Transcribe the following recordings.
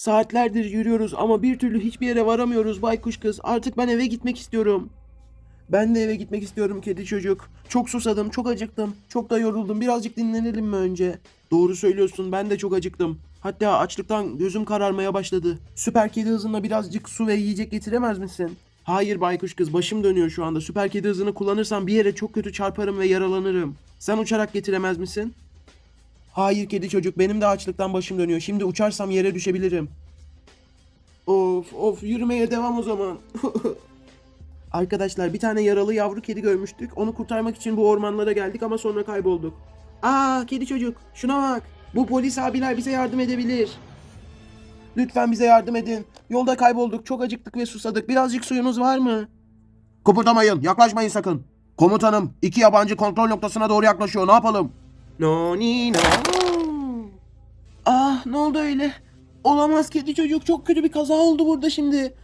Saatlerdir yürüyoruz ama bir türlü hiçbir yere varamıyoruz baykuş kız. Artık ben eve gitmek istiyorum. Ben de eve gitmek istiyorum kedi çocuk. Çok susadım, çok acıktım. Çok da yoruldum. Birazcık dinlenelim mi önce? Doğru söylüyorsun. Ben de çok acıktım. Hatta açlıktan gözüm kararmaya başladı. Süper kedi hızında birazcık su ve yiyecek getiremez misin? Hayır baykuş kız başım dönüyor şu anda. Süper kedi hızını kullanırsam bir yere çok kötü çarparım ve yaralanırım. Sen uçarak getiremez misin? Hayır kedi çocuk benim de açlıktan başım dönüyor. Şimdi uçarsam yere düşebilirim. Of of yürümeye devam o zaman. Arkadaşlar bir tane yaralı yavru kedi görmüştük. Onu kurtarmak için bu ormanlara geldik ama sonra kaybolduk. Aa kedi çocuk şuna bak. Bu polis abiler bize yardım edebilir. Lütfen bize yardım edin. Yolda kaybolduk. Çok acıktık ve susadık. Birazcık suyunuz var mı? Kıpırdamayın, yaklaşmayın sakın. Komutanım, iki yabancı kontrol noktasına doğru yaklaşıyor. Ne yapalım? No ni no. Ah ne oldu öyle? Olamaz kedi çocuk çok kötü bir kaza oldu burada şimdi.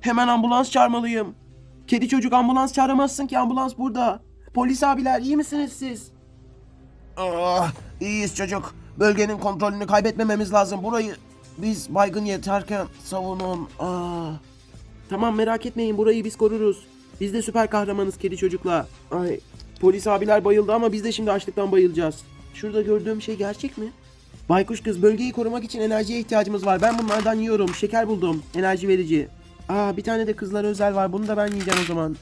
Hemen ambulans çağırmalıyım. Kedi çocuk ambulans çağıramazsın ki ambulans burada. Polis abiler iyi misiniz siz? Ah, iyiyiz çocuk. Bölgenin kontrolünü kaybetmememiz lazım. Burayı biz baygın yeterken savunun. Ah. Tamam merak etmeyin burayı biz koruruz. Biz de süper kahramanız kedi çocukla. Ay polis abiler bayıldı ama biz de şimdi açlıktan bayılacağız. Şurada gördüğüm şey gerçek mi? Baykuş kız bölgeyi korumak için enerjiye ihtiyacımız var. Ben bunlardan yiyorum. Şeker buldum. Enerji verici. Aa bir tane de kızlara özel var. Bunu da ben yiyeceğim o zaman.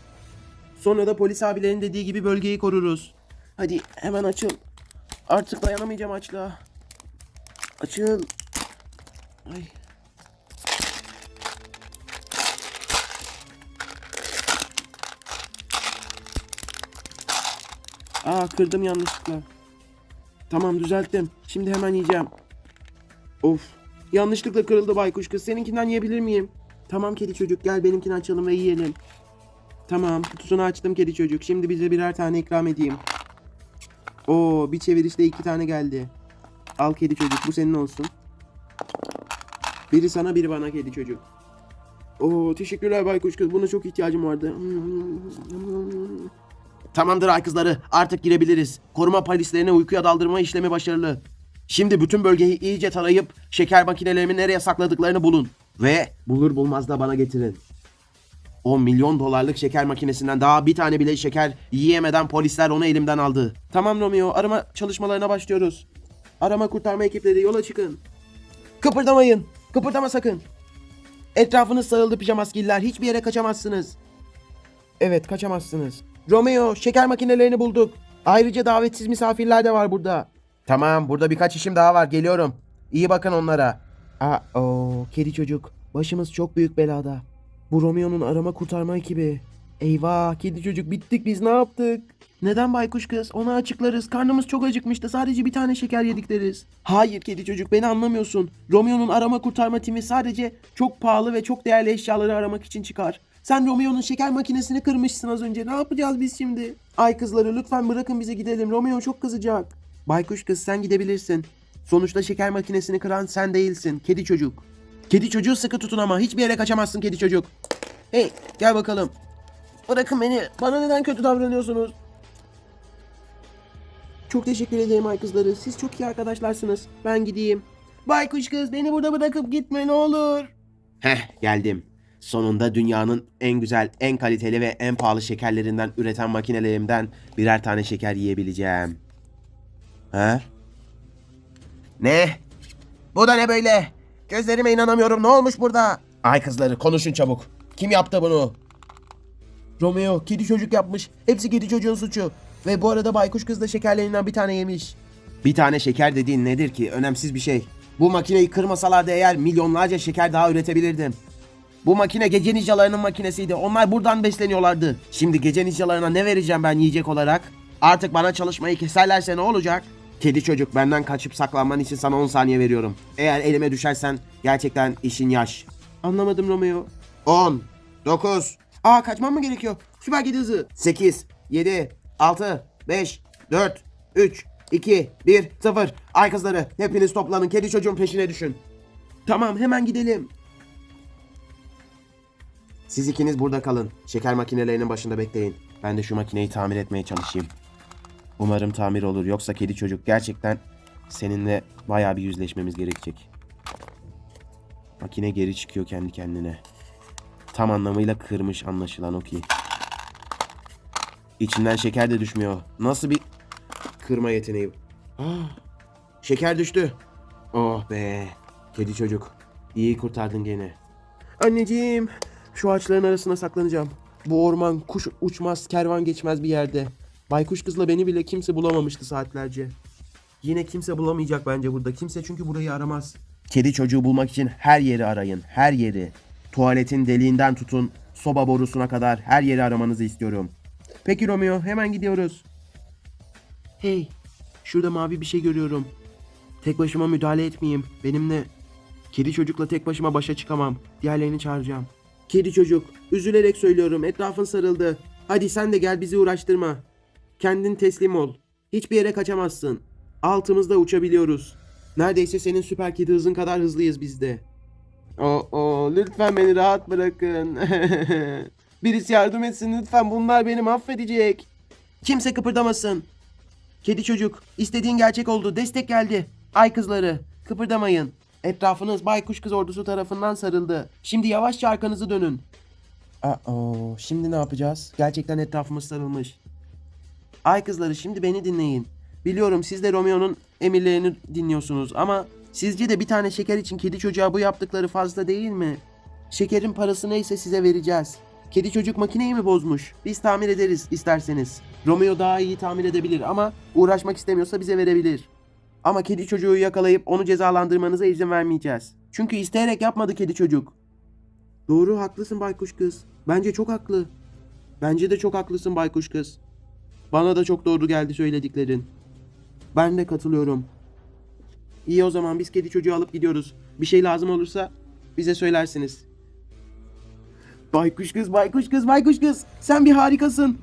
Sonra da polis abilerin dediği gibi bölgeyi koruruz. Hadi hemen açıl. Artık dayanamayacağım açlığa. Açıl. Ay. Aa kırdım yanlışlıkla. Tamam düzelttim. Şimdi hemen yiyeceğim. Of. Yanlışlıkla kırıldı baykuş kız. Seninkinden yiyebilir miyim? Tamam kedi çocuk gel benimkini açalım ve yiyelim. Tamam kutusunu açtım kedi çocuk. Şimdi bize birer tane ikram edeyim. Oo bir çevirişte iki tane geldi. Al kedi çocuk bu senin olsun. Biri sana biri bana kedi çocuk. Oo teşekkürler baykuş kız. Buna çok ihtiyacım vardı. Tamamdır ay artık girebiliriz. Koruma polislerine uykuya daldırma işlemi başarılı. Şimdi bütün bölgeyi iyice tarayıp şeker makinelerimi nereye sakladıklarını bulun. Ve bulur bulmaz da bana getirin. 10 milyon dolarlık şeker makinesinden daha bir tane bile şeker yiyemeden polisler onu elimden aldı. Tamam Romeo, arama çalışmalarına başlıyoruz. Arama kurtarma ekipleri yola çıkın. Kıpırdamayın. Kıpırdama sakın. Etrafınız sarıldı pijamaskiller. Hiçbir yere kaçamazsınız. Evet, kaçamazsınız. Romeo, şeker makinelerini bulduk. Ayrıca davetsiz misafirler de var burada. Tamam, burada birkaç işim daha var. Geliyorum. İyi bakın onlara. Aa, o kedi çocuk. Başımız çok büyük belada. Bu Romeo'nun arama kurtarma ekibi. Eyvah, kedi çocuk bittik biz ne yaptık? Neden baykuş kız? Ona açıklarız. Karnımız çok acıkmıştı. Sadece bir tane şeker yedik deriz. Hayır kedi çocuk beni anlamıyorsun. Romeo'nun arama kurtarma timi sadece çok pahalı ve çok değerli eşyaları aramak için çıkar. Sen Romeo'nun şeker makinesini kırmışsın az önce. Ne yapacağız biz şimdi? Ay kızları lütfen bırakın bize gidelim. Romeo çok kızacak. Baykuş kız sen gidebilirsin. Sonuçta şeker makinesini kıran sen değilsin. Kedi çocuk. Kedi çocuğu sıkı tutun ama hiçbir yere kaçamazsın kedi çocuk. Hey gel bakalım. Bırakın beni. Bana neden kötü davranıyorsunuz? Çok teşekkür ederim ay kızları. Siz çok iyi arkadaşlarsınız. Ben gideyim. Baykuş kız beni burada bırakıp gitme ne olur. Heh, geldim. Sonunda dünyanın en güzel, en kaliteli ve en pahalı şekerlerinden üreten makinelerimden birer tane şeker yiyebileceğim. Ha? Ne? Bu da ne böyle? Gözlerime inanamıyorum. Ne olmuş burada? Ay kızları konuşun çabuk. Kim yaptı bunu? Romeo kedi çocuk yapmış. Hepsi kedi çocuğun suçu. Ve bu arada baykuş kız da şekerlerinden bir tane yemiş. Bir tane şeker dediğin nedir ki? Önemsiz bir şey. Bu makineyi kırmasalardı eğer milyonlarca şeker daha üretebilirdim. Bu makine gece ninjalarının makinesiydi. Onlar buradan besleniyorlardı. Şimdi gece ninjalarına ne vereceğim ben yiyecek olarak? Artık bana çalışmayı keserlerse ne olacak? Kedi çocuk benden kaçıp saklanman için sana 10 saniye veriyorum. Eğer elime düşersen gerçekten işin yaş. Anlamadım Romeo. 10, 9, Aa kaçmam mı gerekiyor? Süper kedi hızı. 8, 7, 6, 5, 4, 3, 2, 1, 0. Ay kızları hepiniz toplanın kedi çocuğun peşine düşün. Tamam hemen gidelim. Siz ikiniz burada kalın. Şeker makinelerinin başında bekleyin. Ben de şu makineyi tamir etmeye çalışayım. Umarım tamir olur. Yoksa kedi çocuk gerçekten seninle bayağı bir yüzleşmemiz gerekecek. Makine geri çıkıyor kendi kendine. Tam anlamıyla kırmış anlaşılan o ki. İçinden şeker de düşmüyor. Nasıl bir kırma yeteneği? Ah, şeker düştü. Oh be. Kedi çocuk. İyi kurtardın gene. Anneciğim. Şu ağaçların arasına saklanacağım. Bu orman kuş uçmaz, kervan geçmez bir yerde. Baykuş kızla beni bile kimse bulamamıştı saatlerce. Yine kimse bulamayacak bence burada. Kimse çünkü burayı aramaz. Kedi çocuğu bulmak için her yeri arayın. Her yeri. Tuvaletin deliğinden tutun soba borusuna kadar her yeri aramanızı istiyorum. Peki Romeo hemen gidiyoruz. Hey şurada mavi bir şey görüyorum. Tek başıma müdahale etmeyeyim. Benimle kedi çocukla tek başıma başa çıkamam. Diğerlerini çağıracağım. Kedi çocuk üzülerek söylüyorum etrafın sarıldı. Hadi sen de gel bizi uğraştırma. Kendin teslim ol. Hiçbir yere kaçamazsın. Altımızda uçabiliyoruz. Neredeyse senin süper kedi hızın kadar hızlıyız biz de. Oo, lütfen beni rahat bırakın. Birisi yardım etsin lütfen bunlar beni mahvedecek. Kimse kıpırdamasın. Kedi çocuk istediğin gerçek oldu destek geldi. Ay kızları kıpırdamayın. Etrafınız baykuş kız ordusu tarafından sarıldı. Şimdi yavaşça arkanızı dönün. Aa, şimdi ne yapacağız? Gerçekten etrafımız sarılmış. Ay kızları şimdi beni dinleyin. Biliyorum siz de Romeo'nun emirlerini dinliyorsunuz ama sizce de bir tane şeker için kedi çocuğa bu yaptıkları fazla değil mi? Şekerin parası neyse size vereceğiz. Kedi çocuk makineyi mi bozmuş? Biz tamir ederiz isterseniz. Romeo daha iyi tamir edebilir ama uğraşmak istemiyorsa bize verebilir. Ama kedi çocuğu yakalayıp onu cezalandırmanıza izin vermeyeceğiz. Çünkü isteyerek yapmadı kedi çocuk. Doğru haklısın baykuş kız. Bence çok haklı. Bence de çok haklısın baykuş kız. Bana da çok doğru geldi söylediklerin. Ben de katılıyorum. İyi o zaman biz kedi çocuğu alıp gidiyoruz. Bir şey lazım olursa bize söylersiniz. Baykuş kız, baykuş kız, baykuş kız. Sen bir harikasın.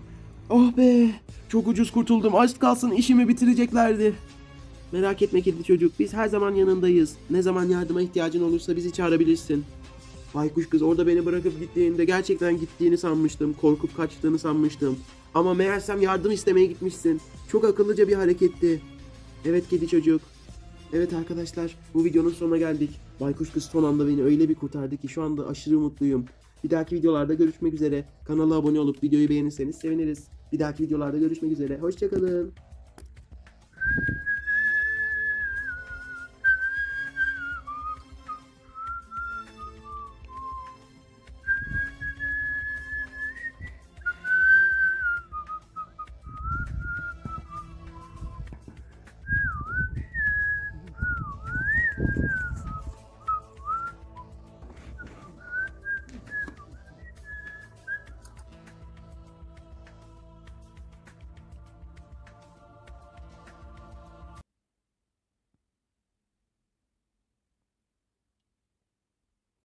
Oh be. Çok ucuz kurtuldum. Az kalsın işimi bitireceklerdi. Merak etme kedi çocuk. Biz her zaman yanındayız. Ne zaman yardıma ihtiyacın olursa bizi çağırabilirsin. Baykuş kız orada beni bırakıp gittiğinde gerçekten gittiğini sanmıştım. Korkup kaçtığını sanmıştım. Ama meğersem yardım istemeye gitmişsin. Çok akıllıca bir hareketti. Evet kedi çocuk. Evet arkadaşlar bu videonun sonuna geldik. Baykuş kız son anda beni öyle bir kurtardı ki şu anda aşırı mutluyum. Bir dahaki videolarda görüşmek üzere. Kanala abone olup videoyu beğenirseniz seviniriz. Bir dahaki videolarda görüşmek üzere. Hoşçakalın.